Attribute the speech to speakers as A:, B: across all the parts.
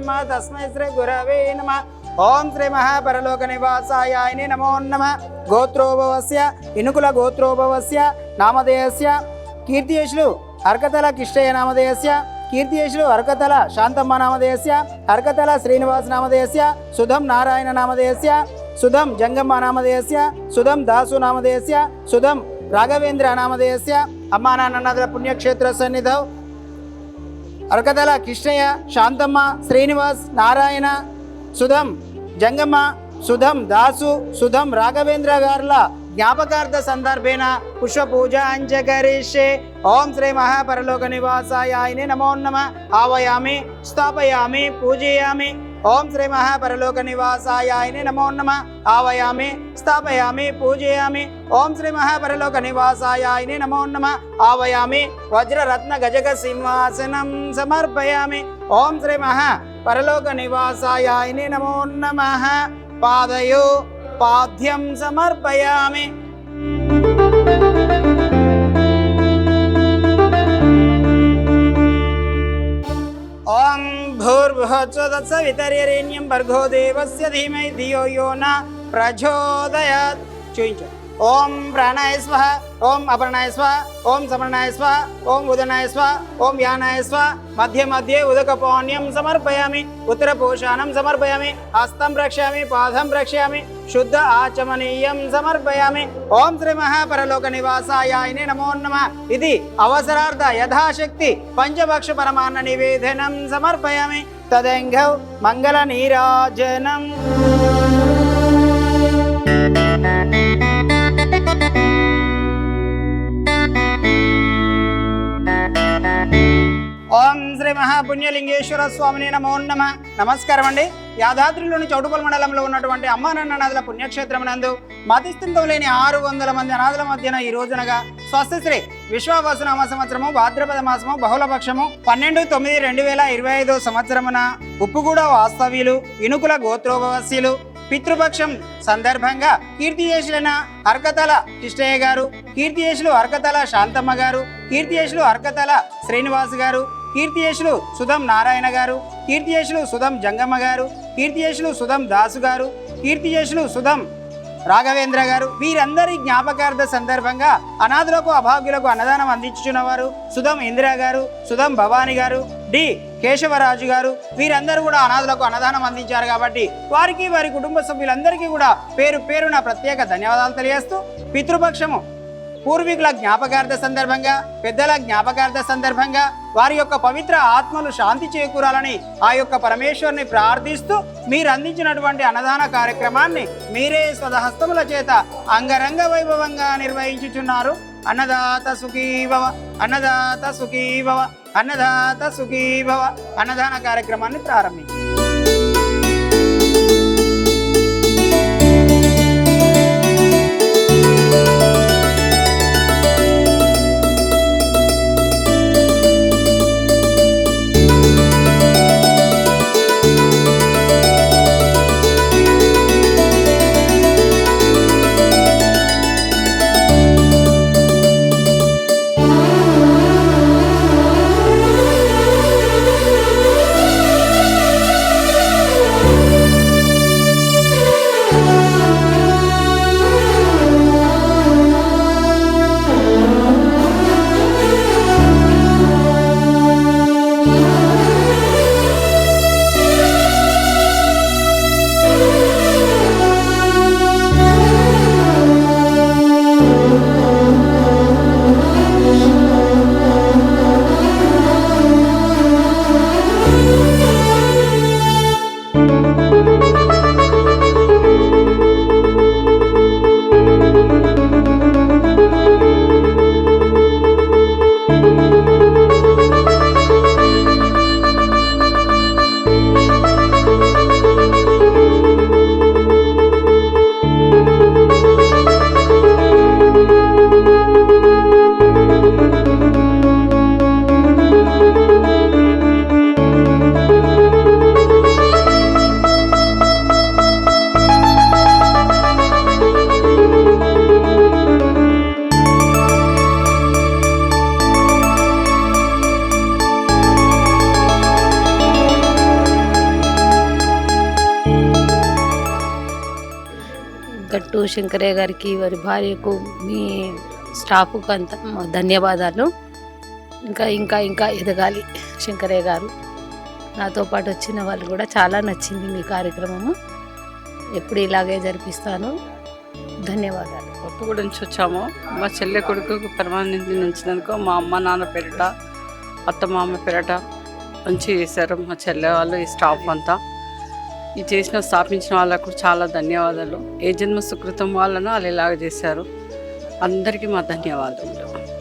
A: బ్రహ్మ తస్మై శ్రీ గురవే నమ ఓం శ్రీ మహాపరలోక నివాసాయ నమో నమ గోత్రోభవస్య ఇనుకుల గోత్రోభవస్య నామధేయస్య కీర్తియేషులు అర్కతల కిష్టయ నామధేయస్య కీర్తియేషులు అర్కతల శాంతమ్మ నామధేయస్య అర్కతల శ్రీనివాస నామధేయస్య సుధం నారాయణ నామధేయస్య సుధం జంగమ్మ నామధేయస్య సుధం దాసు నామధేయస్య సుధం రాఘవేంద్ర నామధేయస్య అమ్మా నాన్నల పుణ్యక్షేత్ర సన్నిధౌ అరకతల కృష్ణయ్య శాంతమ్మ శ్రీనివాస్ నారాయణ సుధం జంగమ్మ సుధం దాసు సుధం రాఘవేంద్ర గారుల జ్ఞాపకార్థ సందర్భేణ పుష్ప పూజ అంచకరిష్యే ఓం శ్రీ మహాపరలోక నివాసాయ ఆయనే నమో నమ. ఆవయామి స్థాపయామి పూజయామి. ఓం శ్రీ మహాపరలోక నివాసాయ ఆయనే నమో నమ. ఆవయామి స్థాపయామి పూజయామి. ఓం శ్రీ మహాపరలోక నివాసాయ ఆయనే నమో నమ. ఆవయామి వజ్రరత్న గజగ సింహాసనం సమర్పయామి. ఓం శ్రీ మహా పరలోక నివాసాయ ఆయనే నమో నమ. పాదయో పాద్యం సమర్పయామి. तत्सवितरेण्यं भर्गो देवस्य धीमहि धियो यो न प्रचोदयात्। चुञ्च ॐ प्राणाय स्वः ॐ अपर्णाय स्वः ॐ समर्णाय स्वः ॐ उदनाय स्वः ॐ यानाय स्वः मध्ये मध्ये उदकपान्यं समर्पयामि, उत्तरपोषाणं समर्पयामि, हस्तं रक्षामि, पादं रक्षामि, शुद्ध आचमनीयं समर्पयामि। ॐ श्रीमहापरलोकनिवासायाय नमो नमः। इति अवसरार्थ यथाशक्ति पञ्चभक्षपरमान्ननिवेदनं समर्पयामि। యథాశక్తి పంచభక్ష ఓం శ్రీ మహాపుణ్యలింగేశ్వర స్వామిని నమో నమ. నమస్కారం అండి యాదాద్రిలోని చౌటుపల్ మండలంలో ఉన్నటువంటి అమ్మానన్న నదుల పుణ్యక్షేత్రం నందు మతిస్థితం లేని ఆరు వందల మంది అనాథుల మధ్యన ఈ రోజునగా స్వస్థశ్రీ విశ్వావసునామ సంవత్సరము భాద్రపద మాసము బహుళపక్షము పన్నెండు తొమ్మిది రెండు వేల ఇరవై ఐదో సంవత్సరమున ఉప్పుగూడ వాస్తవ్యులు ఇనుకుల గోత్రోపవాసీలు పితృపక్షం సందర్భంగా కీర్తియేషులైన అర్కతల కిష్టయ్య గారు కీర్తియేషులు అర్కతల శాంతమ్మ గారు కీర్తియేషులు అర్కతల శ్రీనివాస్ గారు కీర్తియేషులు సుధం నారాయణ గారు కీర్తియేషులు సుధం జంగమ్మ గారు కీర్తియేషులు సుధం దాసు గారు కీర్తియేషులు సుధం రాఘవేంద్ర గారు. వీరందరి జ్ఞాపకార్థ సందర్భంగా అనాథులకు అభాగ్యులకు అన్నదానం అందించుచున్నవారు సుధం ఇందిరా గారు సుధం భవాని గారు డి కేశవరాజు గారు. వీరందరూ కూడా అనాథులకు అన్నదానం అందించారు కాబట్టి వారికి వారి కుటుంబ సభ్యులందరికీ కూడా పేరు పేరున ప్రత్యేక ధన్యవాదాలు తెలియజేస్తూ పితృపక్షము పూర్వీకుల జ్ఞాపకార్థ సందర్భంగా పెద్దల జ్ఞాపకార్థ సందర్భంగా వారి యొక్క పవిత్ర ఆత్మలు శాంతి చేకూరాలని ఆ యొక్క పరమేశ్వరుని ప్రార్థిస్తూ మీరు అందించినటువంటి అన్నదాన కార్యక్రమాన్ని మీరే స్వదహస్తముల చేత అంగరంగ వైభవంగా నిర్వహించుచున్నారు. అన్నదాత సుఖీభవ అన్నదాత సుఖీభవ అన్నదాత సుఖీభవ అన్నదాన కార్యక్రమాన్ని ప్రారంభించారు గట్టు
B: శంకరయ్య గారికి వారి భార్యకు మీ స్టాఫ్కు అంత ధన్యవాదాలు. ఇంకా ఇంకా ఇంకా ఎదగాలి శంకరయ్య గారు. నాతో పాటు వచ్చిన వాళ్ళు కూడా చాలా నచ్చింది మీ కార్యక్రమము. ఎప్పుడు ఇలాగే జరిపిస్తాను. ధన్యవాదాలు.
C: ఒప్పుగూడ నుంచి వచ్చాము. మా చెల్లె కొడుకు పర్మానెంట్ నుంచినందుకు మా అమ్మ నాన్న పెరట అత్త మామ పేరిట మంచి చేశారు మా చెల్లె వాళ్ళు ఈ స్టాఫ్ అంతా. ఈ చేసిన స్థాపించిన వాళ్ళకు చాలా ధన్యవాదాలు. ఏ జన్మ సుకృతం వాళ్ళను వాళ్ళు ఇలాగ చేశారు. అందరికీ మా ధన్యవాదాలు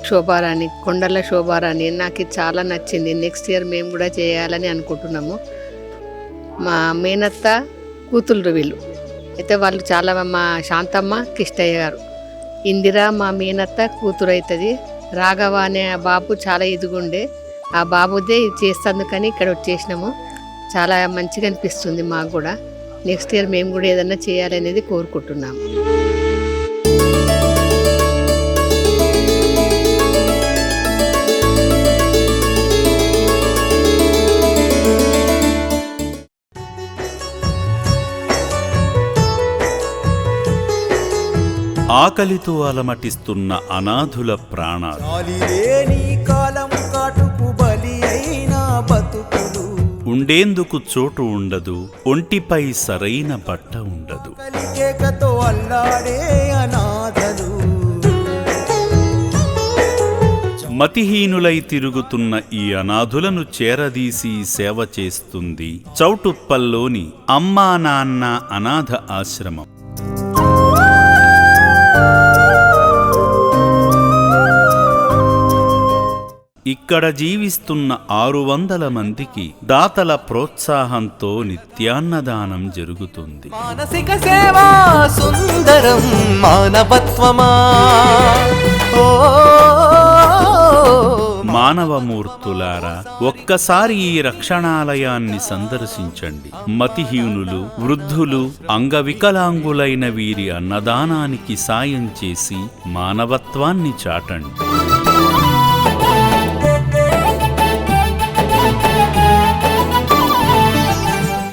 D: శోభారాణి కొండల శోభారాణి నాకు ఇది చాలా నచ్చింది. నెక్స్ట్ ఇయర్ మేము కూడా చేయాలని అనుకుంటున్నాము. మా మేనత్త కూతుళ్ళు వీళ్ళు. అయితే వాళ్ళు చాలా మా శాంతమ్మ కిష్టయ్య గారు. ఇందిర మా మేనత్త కూతురు అవుతుంది రాఘవ అనే ఆ బాబు చాలా ఇదిగుండే ఆ బాబుదే ఇది చేస్తందుకని ఇక్కడ వచ్చేసినాము. చాలా మంచిగా అనిపిస్తుంది మాకు కూడా. నెక్స్ట్ ఇయర్ మేము కూడా ఏదైనా చేయాలనేది కోరుకుంటున్నాము
E: ఆకలితో అలమటిస్తున్న అనాథుల ప్రాణాలు.
F: కాలం కాటుకు బలి అయిన బతుకులు
E: ఉండేందుకు చోటు ఉండదు ఒంటిపై సరైన బట్ట ఉండదు. మతిహీనులై తిరుగుతున్న ఈ అనాథులను చేరదీసి సేవ చేస్తుంది చౌటుప్పల్లోని అమ్మా నాన్న అనాథ ఆశ్రమం. ఇక్కడ జీవిస్తున్న ఆరు వందల మందికి దాతల ప్రోత్సాహంతో నిత్యాన్నదానం జరుగుతుంది.
F: మానసిక సేవా సుందరం మానవత్వమా?
E: మానవమూర్తులారా ఒక్కసారి ఈ రక్షణాలయాన్ని సందర్శించండి. మతిహీనులు వృద్ధులు అంగవికలాంగులైన వీరి అన్నదానానికి సాయం చేసి మానవత్వాన్ని చాటండి.